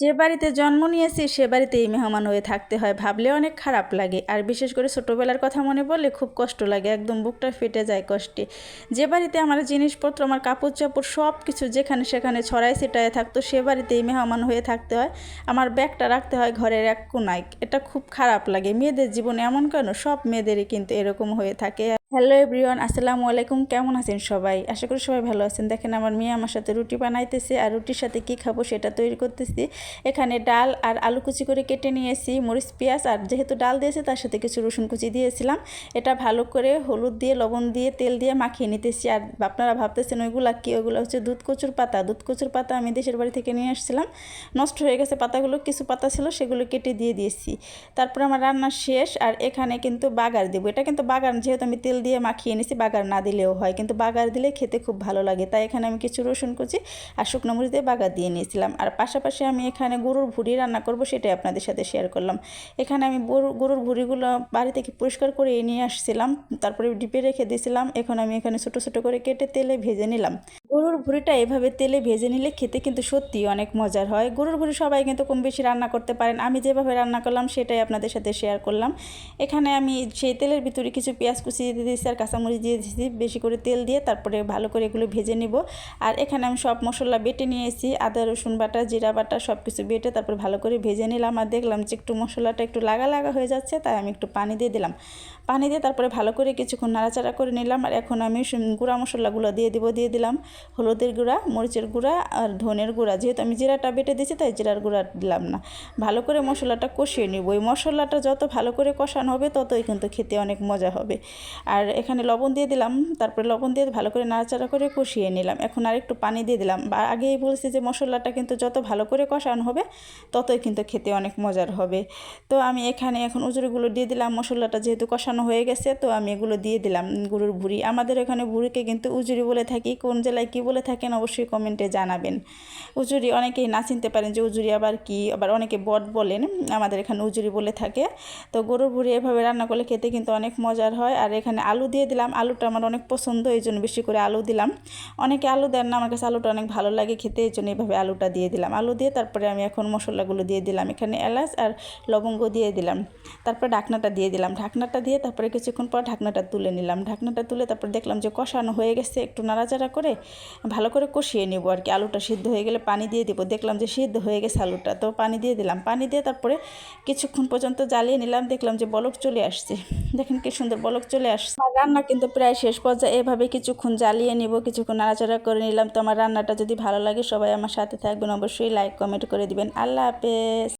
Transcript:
যে বাড়িতে জন্ম নিয়েছি, সে বাড়িতেই মেহমান হয়ে থাকতে হয়, ভাবলে অনেক খারাপ লাগে। আর বিশেষ করে ছোটোবেলার কথা মনে পড়লে খুব কষ্ট লাগে, একদম বুকটা ফেটে যায় কষ্টে। যে বাড়িতে আমার জিনিসপত্র, আমার কাপড় চাপড় সব কিছু যেখানে সেখানে ছড়াই ছিটায় থাকতো, সে বাড়িতেই মেহমান হয়ে থাকতে হয়। আমার ব্যাগটা রাখতে হয় ঘরের এক কোনায়। এটা খুব খারাপ লাগে। মেয়েদের জীবনে এমন কেন? সব মেয়েদেরই কিন্তু এরকম হয়ে থাকে। হ্যালো এভরিওয়ান, আসসালামু আলাইকুম। কেমন আছেন সবাই? আশা করি সবাই ভালো আছেন। দেখেন, আমার মেয়ে আমার সাথে রুটি বানাইতেছে আর রুটির সাথে কি খাব সেটা তৈরি করতেছি। এখানে ডাল আর আলু কুচি করে কেটে নিয়েছি, মরিচ, পেঁয়াজ আর যেহেতু ডাল দিয়েছে তার সাথে কিছু রসুন কুচি দিয়েছিলাম। এটা ভালো করে হলুদ দিয়ে, লবণ দিয়ে, তেল দিয়ে মাখিয়ে নিতেছি। আর আপনারা ভাবতেছেন ওইগুলা কি? ওইগুলো হচ্ছে দুধ কচুর পাতা। দুধ কচুর পাতা আমি দেশের বাড়ি থেকে নিয়ে আসছিলাম। নষ্ট হয়ে গেছে পাতাগুলো, কিছু পাতা ছিল সেগুলো কেটে দিয়ে দিয়েছি। তারপর আমার রান্না শেষ আর এখানে কিন্তু বাগার দেবো। এটা কিন্তু বাগান যেহেতু আমি তেল দিয়ে মাখিয়ে নিছি, বাগার না দিলেও হয়। কিন্তু বাগার দিলে খেতে খুব ভালো লাগে। তাই এখানে আমি কিছু রসুন কুচি আর শুকনো মরিচ দিয়ে বাগার দিয়ে নিয়েছিলাম। আর পাশাপাশি আমি এখানে গরুর ভুড়ি রান্না করব সেটাই আপনাদের সাথে শেয়ার করলাম। এখানে আমি গরুর ভুড়িগুলো বাড়ি থেকে পরিষ্কার করে নিয়ে আসছিলাম। তারপরে ডিপে রেখে দিয়েছিলাম। এখন আমি এখানে ছোটো ছোটো করে কেটে তেলে ভেজে নিলাম। গরুর ভুড়িটা এভাবে তেলে ভেজে নিলে খেতে কিন্তু সত্যি অনেক মজার হয়। গরুর ভুড়ি সবাই কিন্তু কম বেশি রান্না করতে পারেন। আমি যেভাবে রান্না করলাম সেটাই আপনাদের সাথে শেয়ার করলাম। এখানে আমি সেই তেলের ভিতরে কিছু পেঁয়াজ কুচি দিয়ে দিয়েছি আর কাঁচামরিচ দিয়ে দিয়েছি। বেশি করে তেল দিয়ে তারপরে ভালো করে এগুলো ভেজে নিব। আর এখানে আমি সব মশলা বেটে নিয়েছি। আদা, রসুন বাটা, জিরা বাটা সব কিছু বেটে তারপর ভালো করে ভেজে নিলাম আর দেখলাম যে একটু মশলাটা একটু লাগা লাগা হয়ে যাচ্ছে, তাই আমি একটু পানি দিয়ে দিলাম। পানি দিয়ে তারপরে ভালো করে কিছুক্ষণ নাড়াচাড়া করে নিলাম। আর এখন আমি গুঁড়া মশলাগুলো দিয়ে দিব, দিয়ে দিলাম। হলুদের গুঁড়া, মরিচের গুঁড়া আর ধনের গুঁড়া। যেহেতু আমি জিরাটা বেটে দিয়েছি, তাই জিরার গুঁড়া দিলাম না। ভালো করে মশলাটা কষিয়ে নিব। ওই মশলাটা যত ভালো করে কষানো হবে, ততই কিন্তু খেতে অনেক মজা হবে। আর এখানে লবণ দিয়ে দিলাম। তারপরে লবণ দিয়ে ভালো করে নাড়াচাড়া করে কষিয়ে নিলাম। এখন আর একটু পানি দিয়ে দিলাম। বা আগেই বলছি যে মশলাটা কিন্তু যত ভালো করে কষানো হবে, ততই কিন্তু খেতে অনেক মজার হবে। তো আমি এখানে এখন উজুরিগুলো দিয়ে দিলাম। মশলাটা যেহেতু কষানো হয়ে গেছে, তো আমি এগুলো দিয়ে দিলাম গরুর ভুড়ি। আমাদের এখানে ভুড়িকে কিন্তু উজুরি বলে থাকি। কোন জেলায় কী বলে থাকেন অবশ্যই কমেন্টে জানাবেন। উজুরি অনেকেই না চিনতে পারেন যে উজুরি আবার কি? আবার অনেকে বট বলেন, আমাদের এখানে উজুরি বলে থাকে। তো গরুর ভুড়ি এভাবে রান্না করলে খেতে কিন্তু অনেক মজার হয়। আর এখানে আলু দিয়ে দিলাম। আলুটা আমার অনেক পছন্দ, এই জন্য বেশি করে আলু দিলাম। অনেকে আলু দেন না, আমার কাছে আলুটা অনেক ভালো লাগে খেতে, এই জন্য এইভাবে আলুটা দিয়ে দিলাম। আলু দিয়ে তারপরে আমি এখন মশলাগুলো দিয়ে দিলাম। এখানে এলাচ আর লবঙ্গ দিয়ে দিলাম। তারপরে ঢাকনাটা দিয়ে দিলাম। ঢাকনাটা দিয়ে তারপরে কিছুক্ষণ পর ঢাকনাটা তুলে নিলাম। ঢাকনাটা তুলে তারপর দেখলাম যে কষানো হয়ে গেছে। একটু নাড়াচাড়া করে ভালো করে কষিয়ে নেব আর কি। আলুটা সিদ্ধ হয়ে গেলে পানি দিয়ে দিব। দেখলাম যে সিদ্ধ হয়ে গেছে আলুটা। তো পানি দিয়ে দিলাম। পানি দিয়ে তারপরে কিছুক্ষণ পর্যন্ত জ্বালিয়ে নিলাম। দেখলাম যে বলক চলে আসছে। দেখেন কি সুন্দর বলক চলে আসছে। আমার রান্না কিন্তু প্রায় শেষ পর্যায়ে। এভাবে কিছুক্ষণ জ্বালিয়ে নিব, কিছুক্ষণ নাড়াচাড়া করে নিলাম। তো আমার রান্নাটা যদি ভালো লাগে সবাই আমার সাথে থাকবেন। অবশ্যই লাইক কমেন্ট করে দিবেন। আল্লাহ হাফেজ।